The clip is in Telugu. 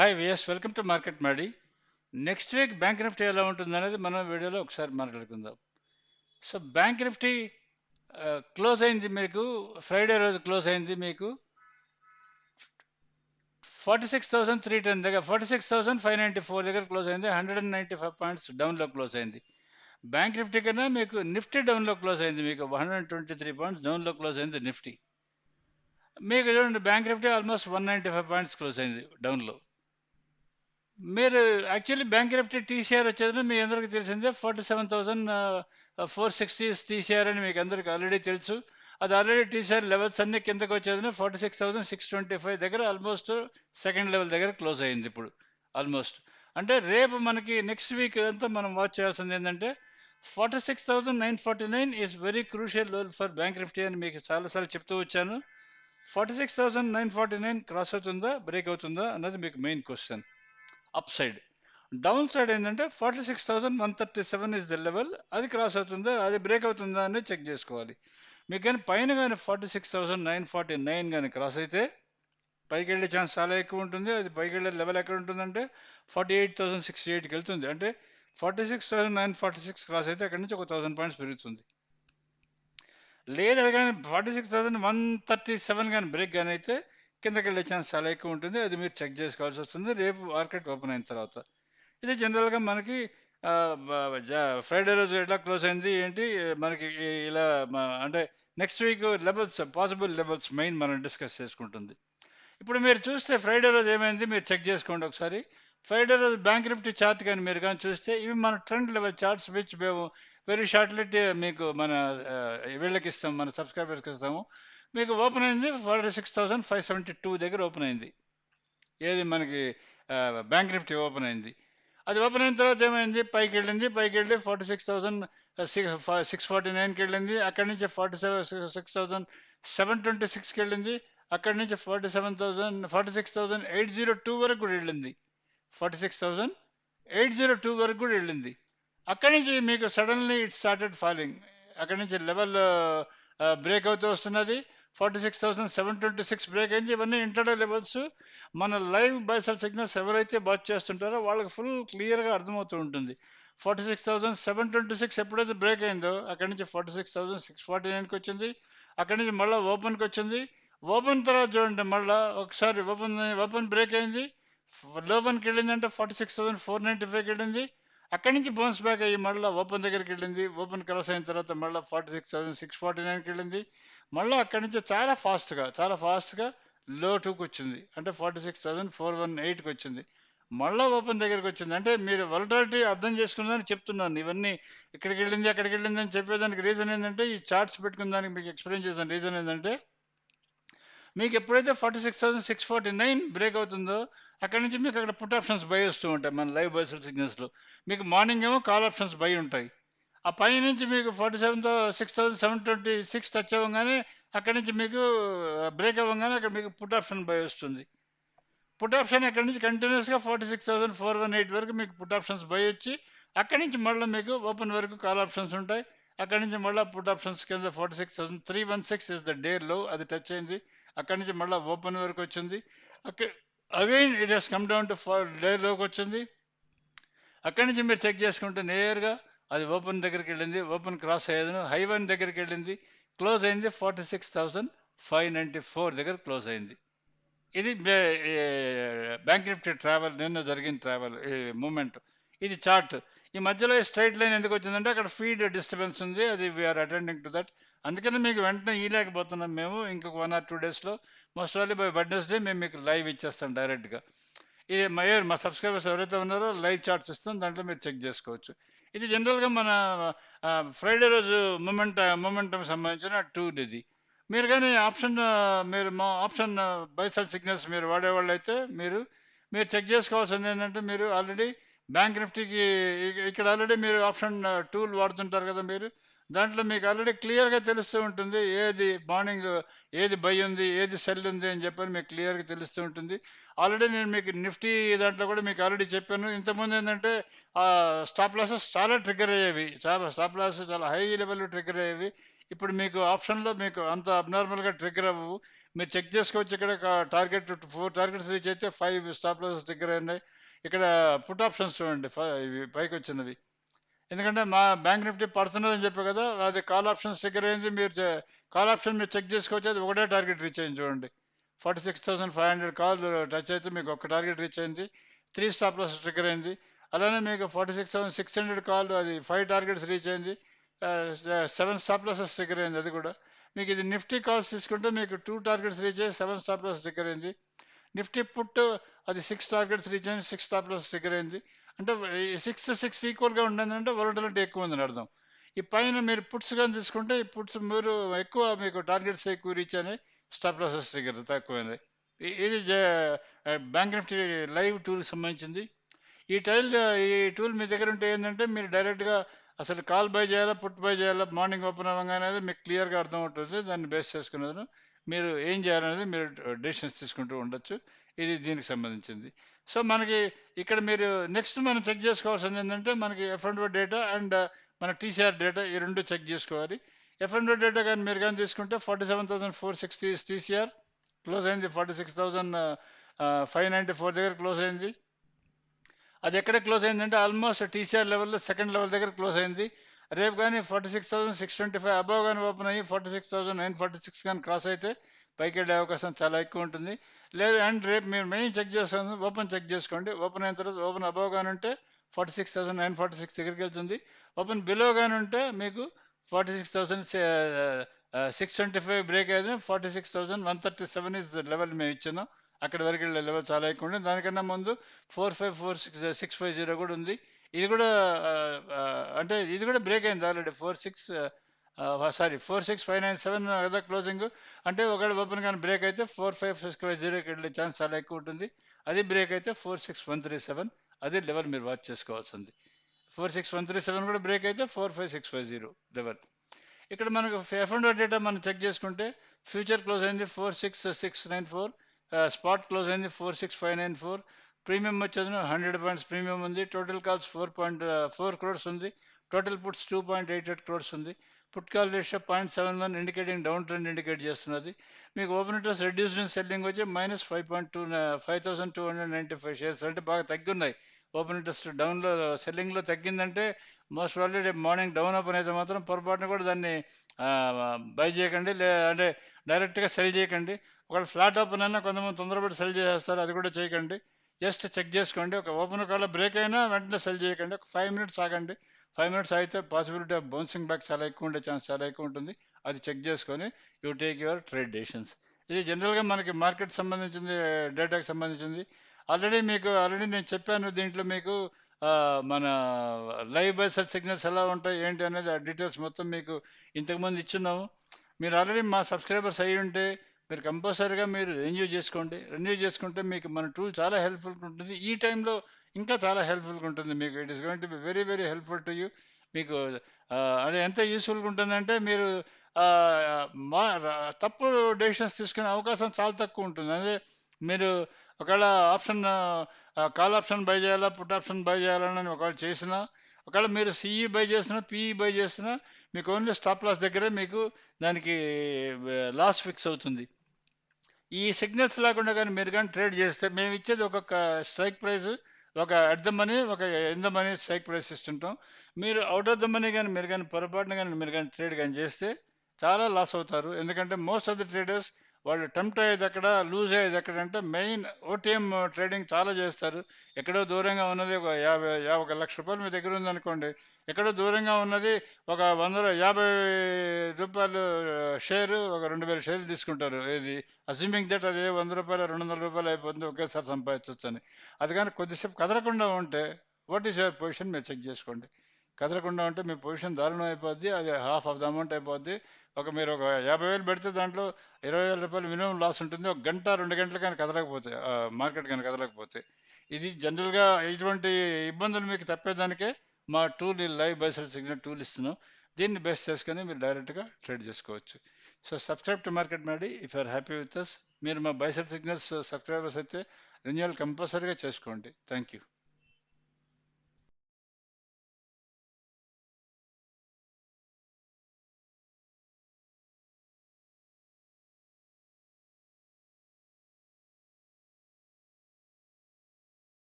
హాయ్ విఎస్ వెల్కమ్ టు మార్కెట్ మాడి నెక్స్ట్ వీక్ బ్యాంక్ నిఫ్టీ ఎలా ఉంటుంది అనేది మనం వీడియోలో ఒకసారి మాట్లాడుకుందాం. సో బ్యాంక్ నిఫ్టీ క్లోజ్ అయింది మీకు. ఫ్రైడే రోజు క్లోజ్ అయింది మీకు. Forty six thousand three ten దగ్గర forty six thousand five ninety four దగ్గర క్లోజ్ అయింది. Hundred and ninety five points డౌన్లో క్లోజ్ అయింది. బ్యాంక్ నిఫ్టీ కన్నా మీకు నిఫ్టీ డౌన్లో క్లోజ్ అయింది మీకు. Hundred and twenty three points డౌన్లో క్లోజ్ అయింది నిఫ్టీ మీకు చూడండి bank Nifty almost one ninety five points close అయింది డౌన్లో మీరు యాక్చువల్లీ బ్యాంక్ నిఫ్టీ టీసీఆర్ వచ్చేది మీ అందరికీ తెలిసిందే. Forty seven thousand four sixty TCR అని మీకు అందరికీ ఆల్రెడీ తెలుసు. అది ఆల్రెడీ టీసీఆర్ లెవెల్స్ అన్ని కిందకి వచ్చేది forty six thousand six twenty five దగ్గర ఆల్మోస్ట్ సెకండ్ లెవెల్ దగ్గర క్లోజ్ అయింది ఇప్పుడు ఆల్మోస్ట్ అంటే రేపు మనకి నెక్స్ట్ వీక్ అంతా మనం వాచ్ చేయాల్సింది ఏంటంటే forty six thousand nine forty nine is very crucial level for bank Nifty అని మీకు చాలాసార్లు చెప్తూ వచ్చాను. Forty six thousand nine forty nine cross అవుతుందా బ్రేక్ అవుతుందా అన్నది మీకు main question up side down side ఏంటంటే forty six thousand one thirty seven is the level అది క్రాస్ అవుతుందా అది బ్రేక్ అవుతుందా అనేది చెక్ చేసుకోవాలి. మీకు కానీ పైన కానీ forty six thousand nine forty nine కానీ క్రాస్ అయితే పైకి వెళ్ళే ఛాన్స్ చాలా ఎక్కువ ఉంటుంది. అది పైకి వెళ్ళే లెవెల్ ఎక్కడ ఉంటుందంటే ఫార్టీ ఎయిట్ థౌసండ్ సిక్స్టీ ఎయిట్కి వెళ్తుంది. అంటే forty six thousand nine forty six cross అయితే అక్కడి నుంచి ఒక థౌసండ్ పాయింట్స్ పెరుగుతుంది. లేదా కానీ forty six thousand one thirty seven కానీ బ్రేక్ కానీ అయితే కిందకి వెళ్ళే ఛాన్స్ చాలా ఎక్కువ ఉంటుంది అది మీరు చెక్ చేసుకోవాల్సి వస్తుంది రేపు మార్కెట్ ఓపెన్ అయిన తర్వాత. ఇది జనరల్గా మనకి ఫ్రైడే రోజు ఎట్లా క్లోజ్ అయింది ఏంటి మనకి ఇలా అంటే next week levels possible levels main మనం డిస్కస్ చేసుకుంటుంది. ఇప్పుడు మీరు చూస్తే ఫ్రైడే రోజు ఏమైంది మీరు చెక్ చేసుకోండి ఒకసారి. ఫ్రైడే రోజు బ్యాంక్ నిఫ్టీ చార్ట్ కానీ మీరు కానీ చూస్తే ఇవి మన ట్రెండ్ లెవెల్ చార్ట్స్ విచ్ మేము వెరీ షార్ట్లెట్ మీకు మన వీళ్ళకి ఇస్తాం మన సబ్స్క్రైబర్స్కి ఇస్తాము. మీకు ఓపెన్ అయింది forty six thousand five seventy two దగ్గర ఓపెన్ అయింది. ఏది మనకి బ్యాంక్ నిఫ్టీ ఓపెన్ అయింది. అది ఓపెన్ అయిన తర్వాత ఏమైంది? పైకి వెళ్ళింది పైకి వెళ్ళి forty six thousand six forty నైన్కి వెళ్ళింది. అక్కడి నుంచి forty seven six thousand seven twenty సిక్స్కి వెళ్ళింది. అక్కడి నుంచి forty seven thousand forty six thousand eight zero two వరకు కూడా వెళ్ళింది. Forty six thousand eight zero two వరకు కూడా వెళ్ళింది. అక్కడి నుంచి మీకు సడన్లీ ఇట్ స్టార్టెడ్ ఫాలింగ్. అక్కడి నుంచి లెవెల్ బ్రేక్ అవుతూ వస్తున్నది. Forty six thousand seven twenty six break అయింది. ఇవన్నీ ఇంటర్డే లెవెల్స్. మన లైవ్ బైసల్ సిగ్నల్స్ ఎవరైతే వాచ్ చేస్తుంటారో వాళ్ళకి ఫుల్ క్లియర్గా అర్థమవుతూ ఉంటుంది. Forty six thousand seven twenty six ఎప్పుడైతే బ్రేక్ అయిందో అక్కడి నుంచి forty six thousand six forty నైన్కి వచ్చింది. అక్కడి నుంచి మళ్ళీ ఓపెన్కి వచ్చింది. ఓపెన్ తర్వాత చూడండి మళ్ళీ ఒకసారి ఓపెన్ ఓపెన్ బ్రేక్ అయింది. లోపన్కి వెళ్ళిందంటే forty six thousand four ninety ఫైవ్కి వెళ్ళింది. అక్కడి నుంచి బౌన్స్ బ్యాక్ అయ్యి మళ్ళీ ఓపెన్ దగ్గరికి వెళ్ళింది. ఓపెన్ క్రాస్ అయిన తర్వాత మళ్ళీ forty six thousand six forty నైన్కి వెళ్ళింది. మళ్ళీ అక్కడి నుంచి చాలా ఫాస్ట్గా చాలా ఫాస్ట్గా లో టూకి వచ్చింది. అంటే forty six thousand four one ఎయిట్కి వచ్చింది. మళ్ళీ ఓపెన్ దగ్గరికి వచ్చింది. అంటే మీరు వలటాలిటీ అర్థం చేసుకున్నదని చెప్తున్నాను. ఇవన్నీ ఇక్కడికి వెళ్ళింది అక్కడికి వెళ్ళింది అని చెప్పేదానికి రీజన్ ఏంటంటే ఈ చార్ట్స్ పెట్టుకున్న దానికి మీకు ఎక్స్ప్లెయిన్ చేసిన రీజన్ ఏంటంటే మీకు ఎప్పుడైతే forty six thousand six forty nine break అవుతుందో అక్కడ నుంచి మీకు అక్కడ పుట్ ఆప్షన్స్ బై వస్తూ ఉంటాయి మన లైవ్ బైసల్ సిగ్నల్స్లో మీకు మార్నింగ్ ఏమో కాల్ ఆప్షన్స్ బై ఉంటాయి. ఆ పై నుంచి మీకు forty seven six thousand seven twenty six touch అవ్వగానే అక్కడి నుంచి మీకు బ్రేక్ అవ్వగానే అక్కడ మీకు పుట్ ఆప్షన్ బై వస్తుంది. పుట్ ఆప్షన్ అక్కడి నుంచి కంటిన్యూస్గా forty six thousand four one eight వరకు మీకు పుట్ ఆప్షన్స్ బై వచ్చి అక్కడి నుంచి మళ్ళీ మీకు ఓపెన్ వరకు కాల్ ఆప్షన్స్ ఉంటాయి. అక్కడి నుంచి మళ్ళీ పుట్ ఆప్షన్స్ కింద forty six thousand three one six is the day low అది టచ్ అయింది. అక్కడి నుంచి మళ్ళీ ఓపెన్ వరకు వచ్చింది. అక్కడ again it has come down to day లోకి వచ్చింది. అక్కడి నుంచి మీరు చెక్ చేసుకుంటే నేరుగా అది ఓపెన్ దగ్గరికి వెళ్ళింది. ఓపెన్ క్రాస్ అయ్యేది హై వన్ దగ్గరికి వెళ్ళింది. క్లోజ్ అయింది forty six thousand five ninety four దగ్గర క్లోజ్ అయింది. ఇది బ్యాంక్ నిఫ్టీ ట్రావెల్ నిన్న జరిగిన ట్రావెల్ మూమెంట్. ఇది చార్ట్. ఈ మధ్యలో స్ట్రైట్ లైన్ ఎందుకు వచ్చిందంటే అక్కడ ఫీడ్ డిస్టర్బెన్స్ ఉంది. అది వీఆర్ అటెండింగ్ టు దట్ అందుకని మీకు వెంటనే ఇవ్వలేకపోతున్నాం మేము ఇంకొక వన్ ఆర్ టూ డేస్లో మోస్ట్ ఆల్ బై వెడ్నెస్డే మేము మీకు లైవ్ ఇచ్చేస్తాం డైరెక్ట్గా ఇది మా మా సబ్స్క్రైబర్స్ ఎవరైతే ఉన్నారో లైవ్ చార్ట్స్ ఇస్తాం దాంట్లో మీరు చెక్ చేసుకోవచ్చు. ఇది జనరల్గా మన ఫ్రైడే రోజు మూమెంట్ మూమెంటం సంబంధించిన టూర్ ఇది. మీరు కానీ ఆప్షన్ మీరు మా ఆప్షన్ బైసల్ సిగ్నల్స్ మీరు వాడేవాళ్ళు అయితే మీరు మీరు చెక్ చేసుకోవాల్సింది ఏంటంటే మీరు ఆల్రెడీ బ్యాంక్ నిఫ్టీకి ఇక్కడ ఆల్రెడీ మీరు ఆప్షన్ టూల్ వాడుతుంటారు కదా మీరు దాంట్లో మీకు ఆల్రెడీ క్లియర్గా తెలుస్తూ ఉంటుంది ఏది మార్నింగ్ ఏది బై ఉంది ఏది సెల్ ఉంది అని చెప్పని మీకు క్లియర్గా తెలుస్తూ ఉంటుంది. ఆల్రెడీ నేను మీకు నిఫ్టీ దాంట్లో కూడా మీకు ఆల్రెడీ చెప్పాను. ఇంతకుముందు ఏంటంటే స్టాప్ లాసెస్ చాలా ట్రిగ్గర్ అయ్యేవి. చాలా స్టాప్ లాసెస్ చాలా హై లెవెల్లో ట్రిగ్గర్ అయ్యేవి. ఇప్పుడు మీకు ఆప్షన్లో మీకు అంత అబ్నార్మల్గా ట్రిగ్గర్ అవ్వవు మీరు చెక్ చేసుకోవచ్చు ఇక్కడ టార్గెట్ ఫోర్ టార్గెట్స్ రీచ్ అయితే ఫైవ్ స్టాప్ లాసెస్ దగ్గర ఉన్నాయి ఇక్కడ పుట్ ఆప్షన్స్ చూడండి ఇవి పైకి వచ్చినవి. ఎందుకంటే మా బ్యాంక్ నిఫ్టీ పడుతున్నదని అని చెప్పే కదా అది కాల్ ఆప్షన్ దగ్గర అయింది. మీరు కాల్ ఆప్షన్ మీరు చెక్ చేసుకోవచ్చు అది ఒకటే టార్గెట్ రీచ్ అయింది చూడండి. Forty six thousand five hundred call touch అయితే మీకు ఒక టార్గెట్ రీచ్ అయింది. త్రీ స్టాప్ లాస్ ట్రిగర్ అయింది. అలానే మీకు forty six thousand six hundred call అది ఫైవ్ టార్గెట్స్ రీచ్ అయింది. సెవెన్ స్టాప్ లాసెస్ ట్రిగర్ అయింది అది కూడా. మీకు ఇది నిఫ్టీ కాల్స్ తీసుకుంటే మీకు టూ టార్గెట్స్ రీచ్ అయ్యి సెవెన్ స్టాప్ లాస్ ట్రిగర్ అయింది. నిఫ్టీ పుట్ అది సిక్స్ టార్గెట్స్ రీచ్ అయింది సిక్స్ టాప్ లాస్ ట్రిగర్ అయింది. అంటే సిక్స్ సిక్స్ ఈక్వల్గా ఉండదంటే వొలటిలిటీ ఎక్కువ ఉందని అర్థం. ఈ పైన మీరు పుట్స్ కానీ తీసుకుంటే ఈ పుట్స్ మీరు ఎక్కువ మీకు టార్గెట్స్ ఎక్కువ రీచ్ అయినాయి స్టాప్ లాసెస్ ట్రిగర్ తక్కువైనాయి ఇది బ్యాంక్ నిఫ్టీ లైవ్ టూల్కి సంబంధించింది. ఈ టైల్ ఈ టూల్ మీ దగ్గర ఉంటే ఏంటంటే మీరు డైరెక్ట్గా అసలు కాల్ బై చేయాలా పుట్ బై చేయాలా మార్నింగ్ ఓపెన్ అవ్వగానే అనేది మీకు క్లియర్గా అర్థం అవుతుంది దాన్ని బేస్ చేసుకున్నది మీరు ఏం చేయాలనేది మీరు డెసిషన్స్ తీసుకుంటూ ఉండొచ్చు. ఇది దీనికి సంబంధించింది. సో మనకి ఇక్కడ మీరు నెక్స్ట్ మనం చెక్ చేసుకోవాల్సింది ఏంటంటే మనకి ఎఫ్ అండ్ డేటా అండ్ మన టీసీఆర్ డేటా ఈ రెండు చెక్ చేసుకోవాలి. ఎఫ్ అండ్ డేటా కానీ మీరు కానీ తీసుకుంటే forty seven thousand four sixty TCR close అయింది forty six thousand five ninety four దగ్గర క్లోజ్ అయింది. అది ఎక్కడ క్లోజ్ అయిందంటే ఆల్మోస్ట్ టీసీఆర్ లెవెల్లో సెకండ్ లెవెల్ దగ్గర క్లోజ్ అయింది. రేపు కానీ forty six thousand six twenty five above కానీ ఓపెన్ అయ్యి forty six thousand nine forty six కానీ క్రాస్ అయితే పైకి వెళ్ళే అవకాశం చాలా ఎక్కువ ఉంటుంది. లేదు అండ్ రేపు మీరు మెయిన్ చెక్ చేస్తాను ఓపెన్ చెక్ చేసుకోండి. ఓపెన్ అయిన తర్వాత ఓపెన్ అబవ్ కానీ ఉంటే forty six thousand nine forty six దగ్గరికి వెళ్తుంది. ఓపెన్ బిలో కానీ ఉంటే మీకు forty six thousand six twenty five break అయితే forty six thousand one thirty seven is level మేము ఇచ్చినాం అక్కడ వరకు వెళ్ళే లెవెల్ చాలా ఎక్కువ ఉంది దానికన్నా ముందు four five four six six five zero కూడా ఉంది. ఇది కూడా అంటే ఇది కూడా బ్రేక్ అయింది already four six sorry four six five nine seven కదా క్లోజింగ్ అంటే ఒకవేళ ఓపెన్ కానీ బ్రేక్ అయితే ఫోర్ ఫైవ్ సిక్స్ ఫైవ్ జీరోకి వెళ్ళే ఛాన్స్ చాలా ఎక్కువ ఉంటుంది. అది బ్రేక్ అయితే four six one three seven అదే లెవెల్ మీరు వాచ్ చేసుకోవాల్సింది. Four six one three seven కూడా బ్రేక్ అయితే four five six five zero level ఇక్కడ మనకు ఎఫ్ అండ్ డేటా మనం చెక్ చేసుకుంటే ఫ్యూచర్ క్లోజ్ అయింది four six six nine four spot close అయింది four six five nine four premium వచ్చేది హండ్రెడ్ పాయింట్స్ ప్రీమియం ఉంది. Total calls four point four crores ఉంది. Total puts two point eight eight crores ఉంది. Put call ratio point seven one indicating down trend indicate చేస్తున్నది. మీకు open interest reduced in selling వచ్చి minus five point two five thousand two hundred ninety five shares అంటే బాగా తగ్గున్నాయి. ఓపెన్ ఇంట్రెస్ట్ డౌన్లో సెల్లింగ్లో తగ్గిందంటే మోస్ట్ ప్రాబ్లీ రేపు మార్నింగ్ డౌన్ ఓపెన్ అయితే మాత్రం పొరపాటున కూడా దాన్ని బై చేయకండి. లే అంటే డైరెక్ట్గా సెల్ చేయకండి. ఒకవేళ ఫ్లాట్ ఓపెన్ అయినా కొంతమంది తొందరపడి సెల్ చేసేస్తారు. అది కూడా చేయకండి. జస్ట్ చెక్ చేసుకోండి ఒక ఓపెన్ ఒకవేళ బ్రేక్ అయినా వెంటనే సెల్ చేయకండి ఒక ఫైవ్ మినిట్స్ ఆగండి. ఫైవ్ మినిట్స్ అయితే పాసిబిలిటీ ఆఫ్ బౌన్సింగ్ బ్యాక్ చాలా ఎక్కువ ఉండే ఛాన్స్ చాలా ఎక్కువ ఉంటుంది. అది చెక్ చేసుకొని you take your trade decisions. ఇది జనరల్గా మనకి మార్కెట్ సంబంధించింది డేటాకి సంబంధించింది. ఆల్రెడీ మీకు ఆల్రెడీ నేను చెప్పాను దీంట్లో మీకు మన లైవ్ బై సిగ్నల్స్ ఎలా ఉంటాయి ఏంటి అనేది ఆ డీటెయిల్స్ మొత్తం మీకు ఇంతకుముందు ఇచ్చున్నాము. మీరు ఆల్రెడీ మా సబ్స్క్రైబర్స్ అయ్యి ఉంటే మీరు కంపల్సరీగా మీరు రెన్యూ చేసుకోండి. రెన్యూ చేసుకుంటే మీకు మన టూల్ చాలా హెల్ప్ఫుల్గా ఉంటుంది. ఈ టైంలో ఇంకా చాలా హెల్ప్ఫుల్గా ఉంటుంది మీకు. It is going to be very very helpful to you మీకు అదే అది ఎంత యూస్ఫుల్గా ఉంటుందంటే మీరు మా తప్పు డెసిషన్స్ తీసుకునే అవకాశం చాలా తక్కువ ఉంటుంది. అదే మీరు ఒకవేళ ఆప్షన్ కాల్ ఆప్షన్ బై చేయాలా పుట్ ఆప్షన్ బై చేయాలని ఒకవేళ చేసినా ఒకవేళ మీరు సిఈ బై చేసినా పిఈ బై చేసినా మీకు ఓన్లీ స్టాప్ లాస్ దగ్గరే మీకు దానికి లాస్ ఫిక్స్ అవుతుంది. ఈ సిగ్నల్స్ లేకుండా కానీ మీరు కానీ ట్రేడ్ చేస్తే మేము ఇచ్చేది ఒక్కొక్క స్ట్రైక్ ప్రైస్ ఒక అట్ ద మనీ ఒక in the money strike price ఇస్తుంటాం. మీరు అవుట్ ఆఫ్ ద మనీ కానీ మీరు కానీ పొరపాటున కానీ మీరు కానీ ట్రేడ్ కానీ చేస్తే చాలా లాస్ అవుతారు. ఎందుకంటే మోస్ట్ ఆఫ్ ది ట్రేడర్స్ వాళ్ళు టెంప్ట్ అయ్యేది ఎక్కడ లూజ్ అయ్యేది ఎక్కడ అంటే మెయిన్ ఓటీఎం ట్రేడింగ్ చాలా చేస్తారు. ఎక్కడో దూరంగా ఉన్నది ఒక యాభై యాభై ఒక లక్ష రూపాయలు మీ దగ్గర ఉందనుకోండి ఎక్కడో దూరంగా ఉన్నది ఒక వంద యాభై రూపాయలు షేరు ఒక రెండు వేల షేర్లు తీసుకుంటారు. ఇది అస్యూమింగ్ దట్ అది వంద రూపాయలు రెండు వందల రూపాయలు అయిపోతుంది ఒకేసారి సంపాదించవచ్చు అని అది కానీ కొద్దిసేపు కదలకుండా ఉంటే వాట్ ఈస్ యువర్ పొజిషన్? మీరు చెక్ చేసుకోండి. కదలకుండా ఉంటే మీ పొజిషన్ దారుణం అయిపోద్ది అది హాఫ్ ఆఫ్ ద అమౌంట్ అయిపోద్ది. ఒక మీరు ఒక యాభై వేలు పెడితే దాంట్లో ఇరవై వేల రూపాయలు మినిమం లాస్ ఉంటుంది. ఒక గంట రెండు గంటలు కానీ కదలకపోతే మార్కెట్ కానీ కదలకపోతే. ఇది జనరల్గా ఇటువంటి ఇబ్బందులు మీకు తప్పేదానికే మా tool live buy sell signal tool ఇస్తున్నాం. దీన్ని బేస్ చేసుకొని మీరు డైరెక్ట్గా ట్రేడ్ చేసుకోవచ్చు. సో సబ్స్క్రైబ్ టు మార్కెట్ మాడి if are happy with us మీరు మా బైసల్ సిగ్నల్స్ సబ్స్క్రైబర్స్ అయితే రెన్యువల్ కంపల్సరీగా చేసుకోండి. Thank you